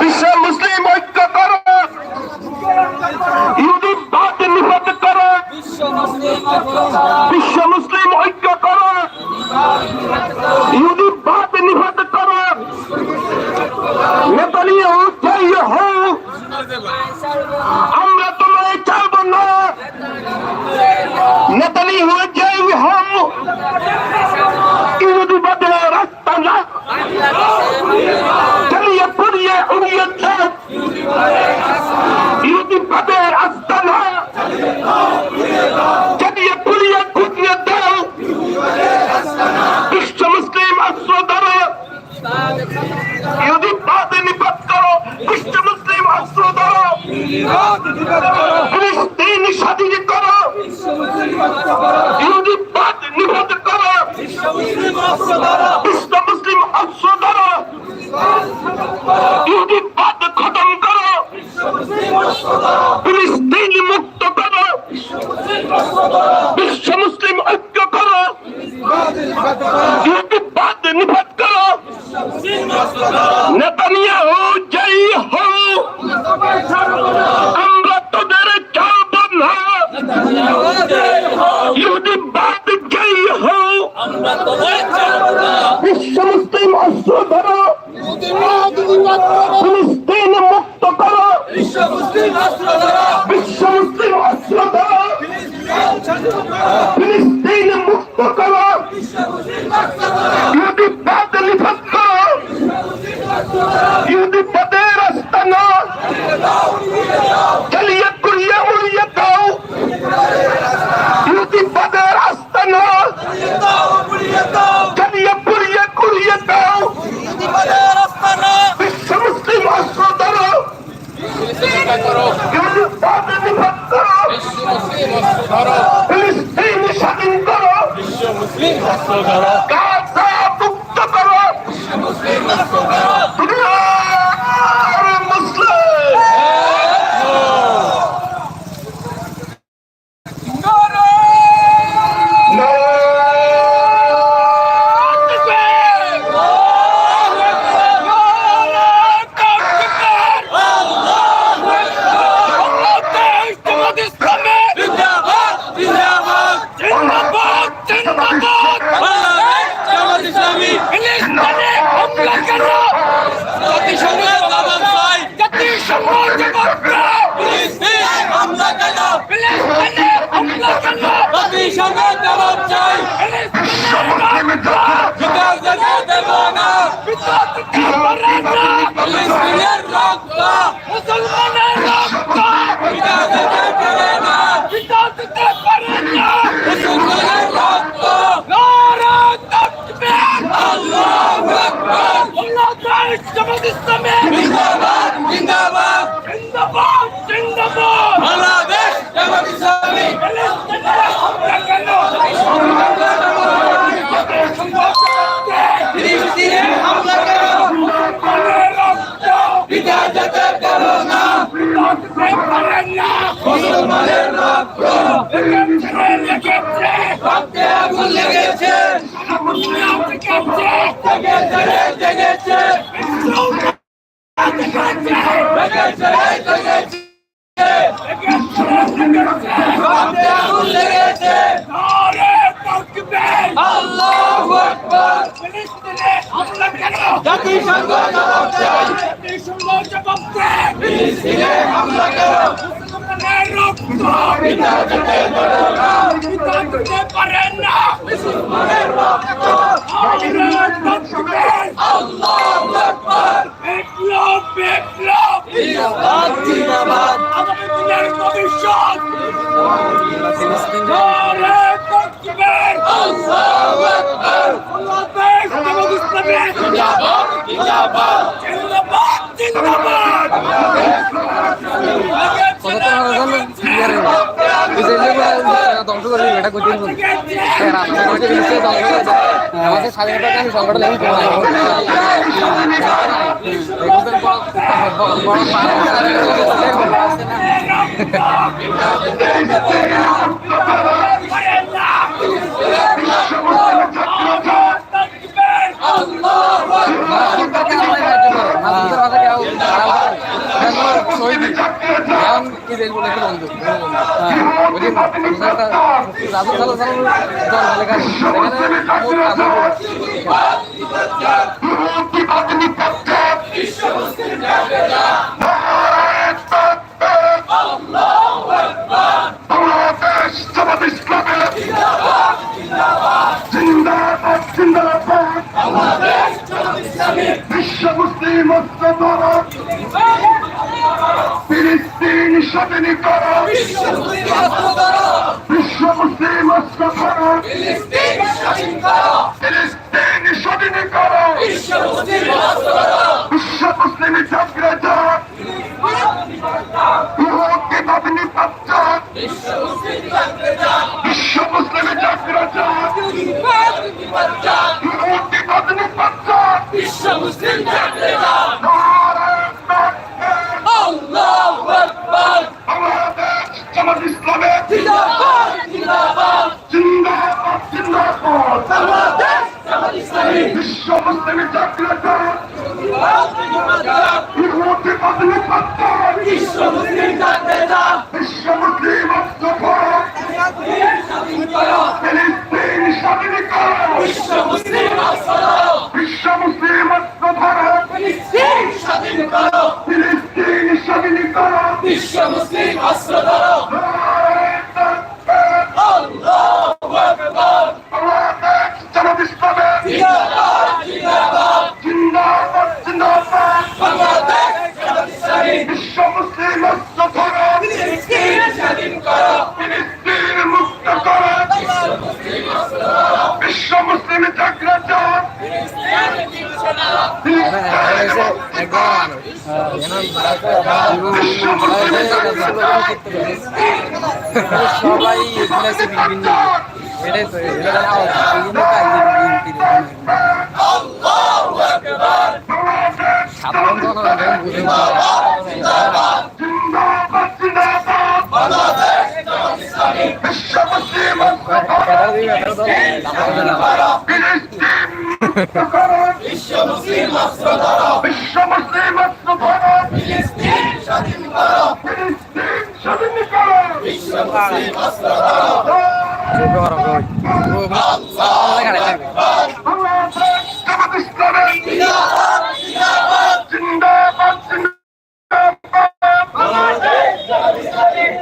বিশ্ব মুসলিম ঐক্য কর। ইহুদি বাদ নিপাত কর। বিশ্ব বিশ্ব মুসলিম অস্ত্র ধরো ইহুদিবাদ খতম করো। ফিলিস্তিন মুক্ত করো। বিশ্ব মুসলিম ঐক্য করো। ইহুদিবাদ নিপাত করো। নেতানিয়া বিশ্ব 这个可 তাআলা জামাত জিন্দাবাদ জিন্দাবাদ জিন্দাবাদ জিন্দাবাদ বাংলাদেশ জামাত ইসলামী মুসলমানের রক্ত। বিকাশ যেতে জাতিসংঘ জবাব চাই জাতিসংঘ জবাব দেয় ফিলিস্তিনে হামলা করো মুসলমানের রক্ত পিতা যেতে দেব না পিতা দিতে পারে না মুসলমানের রক্ত নারে তাকবীর আল্লাহু আকবার বিপ্লব বিপ্লব জিন্দাবাদ জিন্দাবাদ আগামী দিনের ভবিষ্যৎ নারে তাকবীর আল্লাহু আকবার বাংলাদেশ জামাত ইসলামী জিন্দাবাদ জিন্দাবাদ জিন্দাবাদ জিন্দাবাদ এটা করতে আমাদের আল্লাহু বাংলাদেশ জামাত ইসলামী জিন্দাবাদ জিন্দাবাদ। বিশ্ব মুসলিম ঐক্য ফিলিস্তিন স্বাধীন করো বিশ্ব মুসলিম ঐক্য করো ফিলিস্তিন স্বাধীন করো বিশ্ব মুসলিম বিশ্ব মুসলিম স্বাধীন করো অস্ত্র ধরো আল্লাহু আকবার বাংলাদেশ জামাত ইসলামী জিন্দাবাদ জিন্দাবাদ জিন্দাবাদ জিন্দাবাদ বাংলাদেশ জামাত ইসলামী বিশ্ব মুসলিম ঐক্যফ্রন্ট ফিলিস্তিন স্বাধীন করো ফিলিস্তিন মুক্ত করো বিশ্ব মুসলিম জাগ্রত সবাই বিভিন্ন এটাই তো এগুলো আওয়াজ বিভিন্ন সাধারণ বিশ্ব মুসলিম ফিলিস্তিন মুক্ত বিশ্ব মুসলিম অস্ত্র ধরো। ফিলিস্তিন স্বাধীন করো। ফিলিস্তিন স্বাধীন করো। বিশ্ব মুসলিম অস্ত্র ধরো।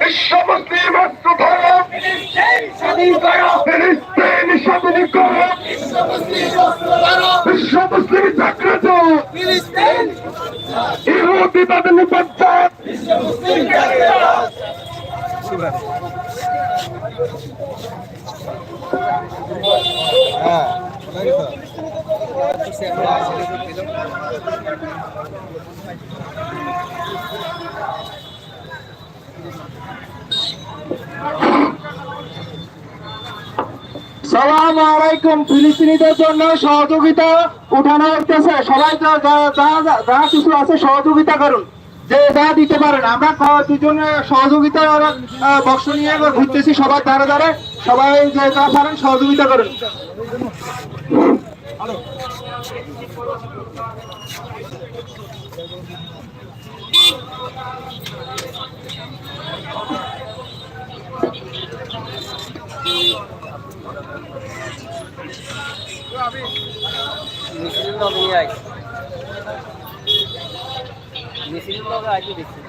বিশ্ব মুসলিম ঐক্যফ্রন্ট ফিলিস্তিন স্বাধীন করো। ফিলিস্তিন স্বাধীন করো। বিশ্ব মুসলিম অস্ত্র ধরো। বিশ্ব মুসলিম জাগ্রত ইহুদি তাদের নিপজ্জাত বিশ্ব সালাম আলাইকুম, ফিলিস্তিনিদের জন্য সহযোগিতা উঠানো হচ্ছে সবাই যা- কিছু আছে সহযোগিতা করুন। যে যা দিতে পারেন, আমরা দুজনে সহযোগিতা বক্স নিয়ে ঘুরতেছি সবার দ্বারা দ্বারা সবাই যে যা পারেন সহযোগিতা করুন। মিছিল লগে আই মিছিল লগে আইতে দেখছি।